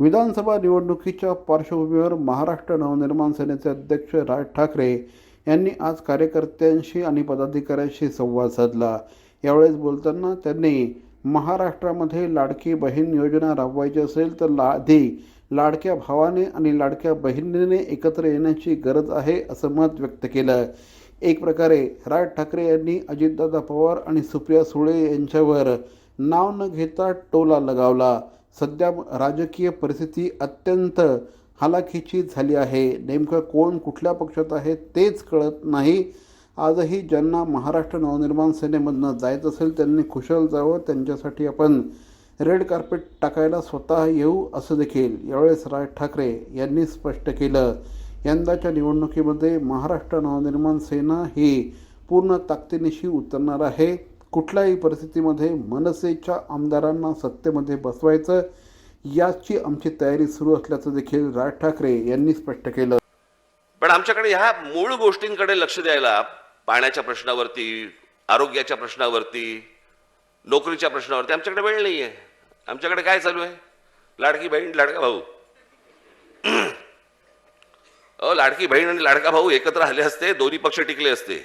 विधानसभा निवडणुकीच्या पार्श्वभूमीवर महाराष्ट्र नवनिर्माण सेनेचे अध्यक्ष राज ठाकरे यांनी आज कार्यकर्त्यांशी आणि पदाधिकाऱ्यांशी संवाद साधला. यावेळेस बोलताना त्यांनी महाराष्ट्रामध्ये लाडकी बहीण योजना राबवायची असेल तर ला आधी लाडक्या भावाने आणि लाडक्या बहिणीने एकत्र येण्याची गरज आहे असं मत व्यक्त केलं. एक प्रकारे राज ठाकरे यांनी अजितदादा पवार आणि सुप्रिया सुळे यांच्यावर नाव न घेता टोला लगावला. सध्या राजकीय परिस्थिती अत्यंत हालाखीची झाली आहे. नेमकं कोण कुठल्या पक्षात आहे तेच कळत नाही. आजही ज्यांना महाराष्ट्र नवनिर्माण सेनेमधनं जायचं असेल त्यांनी कुशल जावं. त्यांच्यासाठी आपण रेड कार्पेट टाकायला स्वतः येऊ असं देखील यावेळेस राज ठाकरे यांनी स्पष्ट केलं. यंदाच्या निवडणुकीमध्ये महाराष्ट्र नवनिर्माण सेना ही पूर्ण ताकदीनिशी उतरणार आहे. कुठल्याही परिस्थितीमध्ये मनसेच्या आमदारांना सत्तेमध्ये बसवायचं याची आमची तयारी सुरू असल्याचं देखील राज ठाकरे यांनी स्पष्ट केलं. पण आमच्याकडे ह्या मूळ गोष्टींकडे लक्ष द्यायला पाण्याच्या प्रश्नावरती आरोग्याच्या प्रश्नावरती नोकरीच्या प्रश्नावरती आमच्याकडे वेळ नाही आहे आमच्याकडे काय चालू आहे? लाडकी बहीण लाडका भाऊ. अ लाडकी बहीण आणि लाडका भाऊ एकत्र आले असते दोन्ही पक्ष टिकले असते.